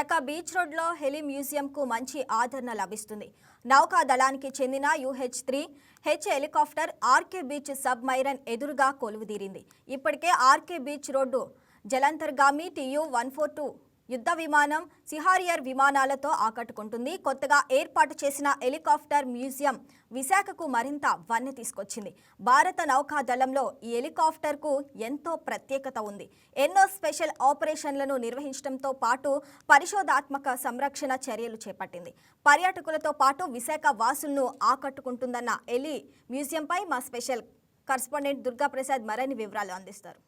Visakha beach రోడ్లో heli మ్యూజియంకు మంచి ఆదరణ లభిస్తుంది. నౌకా దళానికి చెందిన యూహెచ్ three H helicopter RK beach submarine ఎదురుగా కొలువుదీరింది. ఇప్పటికే ఆర్కే బీచ్ రోడ్డు జలంతర్గామి టియు వన్ ఫోర్ టూ యుద్ధ విమానం సిహారియర్ విమానాలతో ఆకట్టుకుంటుంది. కొత్తగా ఏర్పాటు చేసిన హెలికాప్టర్ మ్యూజియం విశాఖకు మరింత వన్నె తీసుకొచ్చింది. భారత నౌకాదళంలో ఈ హెలికాప్టర్కు ఎంతో ప్రత్యేకత ఉంది. ఎన్నో స్పెషల్ ఆపరేషన్లను నిర్వహించడంతో పాటు పరిశోధాత్మక సంరక్షణ చర్యలు చేపట్టింది. పర్యాటకులతో పాటు విశాఖ వాసులను ఆకట్టుకుంటుందన్న ఎలి మ్యూజియంపై మా స్పెషల్ కరస్పాండెంట్ దుర్గాప్రసాద్ మరిన్ని వివరాలు అందిస్తారు.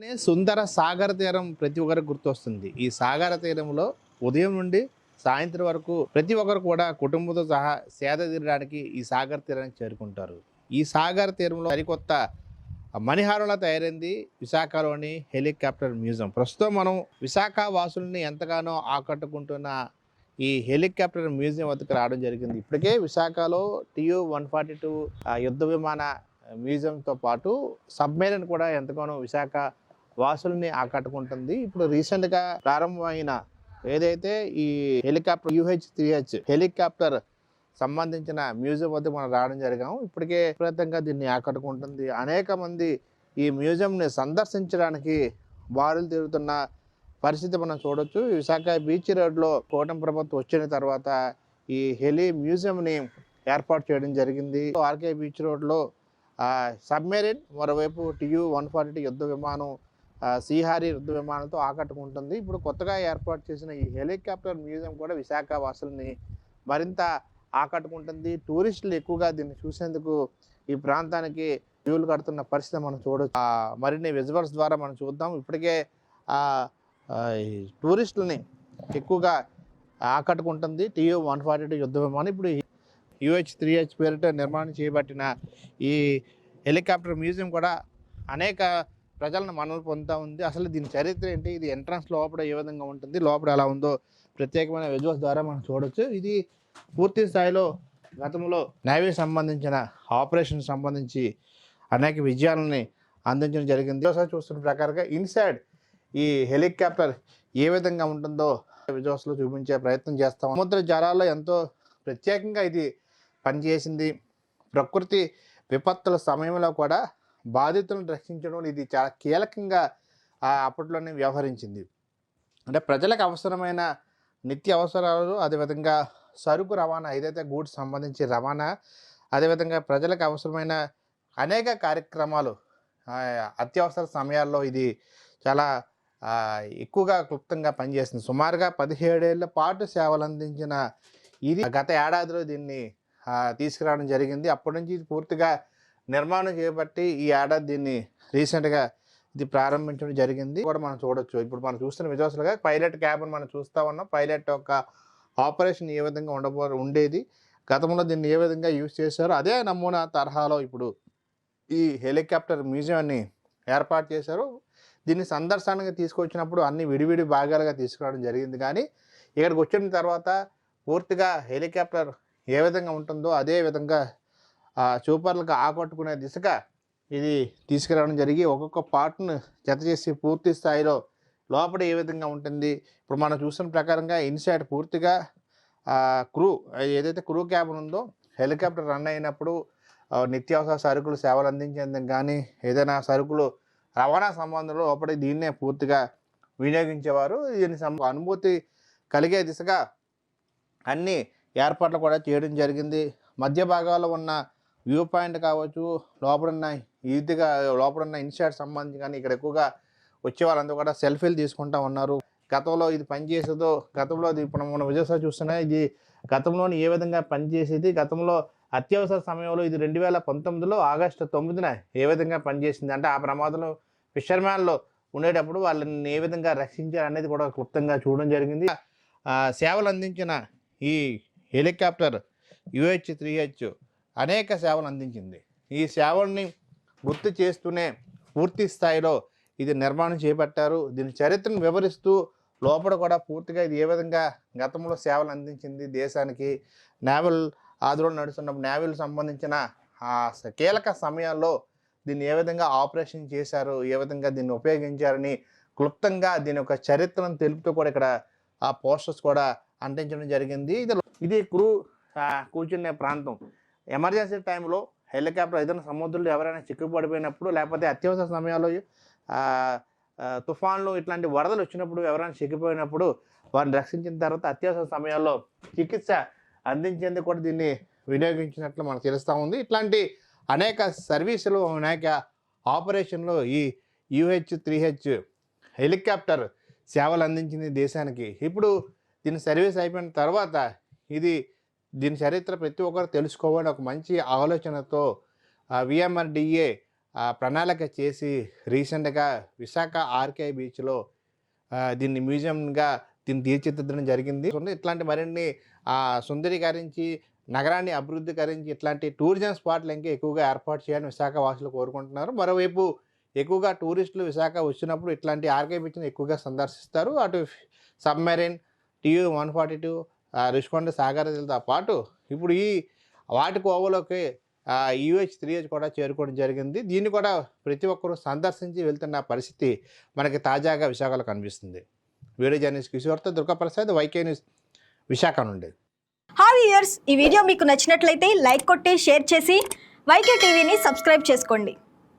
అనగానే సుందర సాగర తీరం ప్రతి ఒక్కరికి గుర్తొస్తుంది. ఈ సాగర తీరంలో ఉదయం నుండి సాయంత్రం వరకు ప్రతి ఒక్కరు కూడా కుటుంబంతో సహా సేద తీరడానికి ఈ సాగర తీరానికి చేరుకుంటారు. ఈ సాగర తీరంలో సరికొత్త మణిహారంలో తయారైంది విశాఖలోని హెలికాప్టర్ మ్యూజియం. ప్రస్తుతం మనం విశాఖ వాసుల్ని ఎంతగానో ఆకట్టుకుంటున్న ఈ హెలికాప్టర్ మ్యూజియం వద్దకు రావడం జరిగింది. ఇప్పటికే విశాఖలో టియు వన్ ఫార్టీ టూ యుద్ధ విమాన మ్యూజియంతో పాటు సబ్మెరైన్ కూడా ఎంతగానో విశాఖ వాసుల్ని ఆకట్టుకుంటుంది. ఇప్పుడు రీసెంట్గా ప్రారంభమైన ఏదైతే ఈ helicopter UH three H helicopter సంబంధించిన మ్యూజియం వద్ద మనం రావడం జరిగాము. ఇప్పటికే విపరీతంగా దీన్ని ఆకట్టుకుంటుంది. అనేక మంది ఈ మ్యూజియంని సందర్శించడానికి బారులు తిరుగుతున్న పరిస్థితి మనం చూడొచ్చు. విశాఖ బీచ్ రోడ్లో కోటం ప్రభుత్వం వచ్చిన తర్వాత ఈ హెలి మ్యూజియంని ఏర్పాటు చేయడం జరిగింది. ఆర్కే బీచ్ రోడ్లో సబ్మెరీన్ మరోవైపు టియు వన్ ఫార్టీ యుద్ధ విమానం శ్రీహారి యుద్ధ విమానంతో ఆకట్టుకుంటుంది. ఇప్పుడు కొత్తగా ఏర్పాటు చేసిన ఈ హెలికాప్టర్ మ్యూజియం కూడా విశాఖ వాసుల్ని మరింత ఆకట్టుకుంటుంది. టూరిస్టులు ఎక్కువగా దీన్ని చూసేందుకు ఈ ప్రాంతానికి వ్యూలు కడుతున్న పరిస్థితి మనం చూడవచ్చు మరిన్ని విజువల్స్ ద్వారా మనం చూద్దాం. ఇప్పటికే ఈ టూరిస్టులని ఎక్కువగా ఆకట్టుకుంటుంది టీయూ వన్ ఫార్టీ టూ యుద్ధ విమానం. ఇప్పుడు యూహెచ్ త్రీ హెచ్ పేరిట నిర్మాణం చేయబట్టిన ఈ హెలికాప్టర్ మ్యూజియం కూడా అనేక ప్రజలను మనలు పొందుతూ ఉంది. అసలు దీని చరిత్ర ఏంటి? ఇది ఎంట్రన్స్ లోపల ఏ విధంగా ఉంటుంది? లోపల ఎలా ఉందో ప్రత్యేకమైన విజువల్స్ ద్వారా మనం చూడొచ్చు. ఇది పూర్తి స్థాయిలో గతంలో నేవీ సంబంధించిన ఆపరేషన్ సంబంధించి అనేక విజయాలని అందించడం జరిగింది. ఒకసారి చూస్తున్న ప్రకారంగా ఇన్సైడ్ ఈ హెలికాప్టర్ ఏ విధంగా ఉంటుందో విజువల్స్లో చూపించే ప్రయత్నం చేస్తాం. సముద్ర జలాల్లో ఎంతో ప్రత్యేకంగా ఇది పనిచేసింది. ప్రకృతి విపత్తుల సమయంలో కూడా బాధితులను రక్షించడం ఇది చాలా కీలకంగా అప్పట్లోనే వ్యవహరించింది. అంటే ప్రజలకు అవసరమైన నిత్య అవసరాలు అదేవిధంగా సరుకు రవాణా ఏదైతే గూడ్స్ సంబంధించి రవాణా అదేవిధంగా ప్రజలకు అవసరమైన అనేక కార్యక్రమాలు అత్యవసర సమయాల్లో ఇది చాలా ఎక్కువగా క్లుప్తంగా పనిచేస్తుంది సుమారుగా పదిహేడేళ్ళ పాటు సేవలు అందించిన ఇది గత ఏడాదిలో దీన్ని తీసుకురావడం జరిగింది. అప్పటి నుంచి పూర్తిగా నిర్మాణం చేపట్టి ఈ ఏడాది దీన్ని రీసెంట్గా ఇది ప్రారంభించడం జరిగింది. కూడా మనం చూడొచ్చు. ఇప్పుడు మనం చూస్తున్న విజువల్స్లుగా పైలట్ క్యాబిన్ మనం చూస్తా ఉన్నాం. పైలట్ యొక్క ఆపరేషన్ ఏ విధంగా ఉండబో ఉండేది గతంలో దీన్ని ఏ విధంగా యూజ్ చేశారో అదే నమూనా తరహాలో ఇప్పుడు ఈ హెలికాప్టర్ మ్యూజియాన్ని ఏర్పాటు చేశారు. దీన్ని సందర్శనగా తీసుకొచ్చినప్పుడు అన్ని విడివిడి భాగాలుగా తీసుకురావడం జరిగింది. కానీ ఇక్కడికి వచ్చిన తర్వాత పూర్తిగా హెలికాప్టర్ ఏ విధంగా ఉంటుందో అదే విధంగా ఆ, చూపర్లకు ఆకట్టుకునే దిశగా ఇది తీసుకురావడం జరిగి ఒక్కొక్క పార్ట్ను జత చేసి పూర్తి స్థాయిలో లోపల ఏ విధంగా ఉంటుంది? ఇప్పుడు మనం చూసిన ప్రకారంగా ఇన్సైడ్ పూర్తిగా క్రూ ఏదైతే క్రూ క్యాబిన్ ఉందో హెలికాప్టర్ రన్ అయినప్పుడు నిత్యావసర సరుకులు సేవలు అందించేందుకు కానీ ఏదైనా సరుకులు రవాణా సంబంధంలో లోపల దీన్నే పూర్తిగా వినియోగించేవారు. దీని సం- అనుభూతి కలిగే దిశగా అన్ని ఏర్పాట్లు కూడా చేయడం జరిగింది. మధ్య భాగాల్లో ఉన్న వ్యూ పాయింట్ కావచ్చు లోపల ఉన్న ఈదిగా లోపల ఉన్న ఇన్సైడ్ సంబంధించి కానీ ఇక్కడ ఎక్కువగా వచ్చే వాళ్ళందరూ కూడా సెల్ఫీలు తీసుకుంటా ఉన్నారు. గతంలో ఇది పనిచేసేదో గతంలో ఇది ఇప్పుడు మనం విజయసారి చూస్తున్నా ఇది గతంలోని ఏ విధంగా పనిచేసేది గతంలో అత్యవసర సమయంలో ఇది రెండు వేల పంతొమ్మిదిలో ఆగస్టు తొమ్మిదిన ఏ విధంగా పనిచేసింది అంటే ఆ ప్రమాదంలో ఫిషర్మ్యాన్లో ఉండేటప్పుడు వాళ్ళని ఏ విధంగా రక్షించారు అనేది కూడా క్లుప్తంగా చూడడం జరిగింది. సేవలు అందించిన ఈ హెలికాప్టర్ యుహెచ్ త్రీ హెచ్ అనేక సేవలు అందించింది. ఈ సేవల్ని గుర్తు చేస్తూనే పూర్తి స్థాయిలో ఇది నిర్మాణం చేపట్టారు. దీని చరిత్రను వివరిస్తూ లోపల కూడా పూర్తిగా ఇది ఏ విధంగా గతంలో సేవలు అందించింది దేశానికి. నేవల్ ఆధ్వర్యం నడుస్తున్నప్పుడు నేవల్ సంబంధించిన ఆ కీలక సమయాల్లో దీన్ని ఏ విధంగా ఆపరేషన్ చేశారు ఏ విధంగా దీన్ని ఉపయోగించారని క్లుప్తంగా దీని యొక్క చరిత్రను తెలుపుతూ కూడా ఇక్కడ ఆ పోస్టర్స్ కూడా అంటించడం జరిగింది. ఇది ఇది క్రూ కూర్చునే ప్రాంతం. ఎమర్జెన్సీ టైంలో హెలికాప్టర్ ఏదైనా సముద్రంలో ఎవరైనా చిక్కుపడిపోయినప్పుడు లేకపోతే అత్యవసర సమయాల్లో తుఫాన్లు ఇట్లాంటి వరదలు వచ్చినప్పుడు ఎవరైనా చిక్కిపోయినప్పుడు వారిని రక్షించిన తర్వాత అత్యవసర సమయాల్లో చికిత్స అందించేందుకు కూడా దీన్ని వినియోగించినట్లు మనకు తెలుస్తూ ఉంది. ఇట్లాంటి అనేక సర్వీసులు అనేక ఆపరేషన్లు ఈ యూహెచ్ త్రీ హెచ్ హెలికాప్టర్ సేవలు అందించింది దేశానికి. ఇప్పుడు దీని సర్వీస్ అయిపోయిన తర్వాత ఇది దీని చరిత్ర ప్రతి ఒక్కరు తెలుసుకోవాలని ఒక మంచి ఆలోచనతో విఎంఆర్డిఏ ప్రణాళిక చేసి రీసెంట్గా విశాఖ ఆర్కే బీచ్లో దీన్ని మ్యూజియంగా దీన్ని తీర్చిదిద్దడం జరిగింది. ఇట్లాంటి మరిన్ని సుందరీకరించి నగరాన్ని అభివృద్ధికరించి ఇట్లాంటి టూరిజం స్పాట్లు ఇంకా ఎక్కువగా ఏర్పాటు చేయాలని విశాఖ వాసులు కోరుకుంటున్నారు. మరోవైపు ఎక్కువగా టూరిస్టులు విశాఖ వచ్చినప్పుడు ఇట్లాంటి ఆర్కే బీచ్ని ఎక్కువగా సందర్శిస్తారు. అటు submarine TU one forty two Rushikonda సాగరతో పాటు ఇప్పుడు ఈ వాటి కోవలోకి యూహెచ్ త్రీ హెచ్ కూడా చేరుకోవడం జరిగింది. దీన్ని కూడా ప్రతి ఒక్కరూ సందర్శించి వెళ్తున్న పరిస్థితి మనకి తాజాగా విశాఖలో కనిపిస్తుంది. వీడియో జర్నలిస్ట్ కిషోర్తో దుర్గాప్రసాద్ వైకే న్యూస్ విశాఖ నుండి. హాయ్ వ్యూయర్స్ ఈ వీడియో మీకు నచ్చినట్లయితే లైక్ కొట్టి షేర్ చేసి వైకే టీవీని సబ్స్క్రైబ్ చేసుకోండి.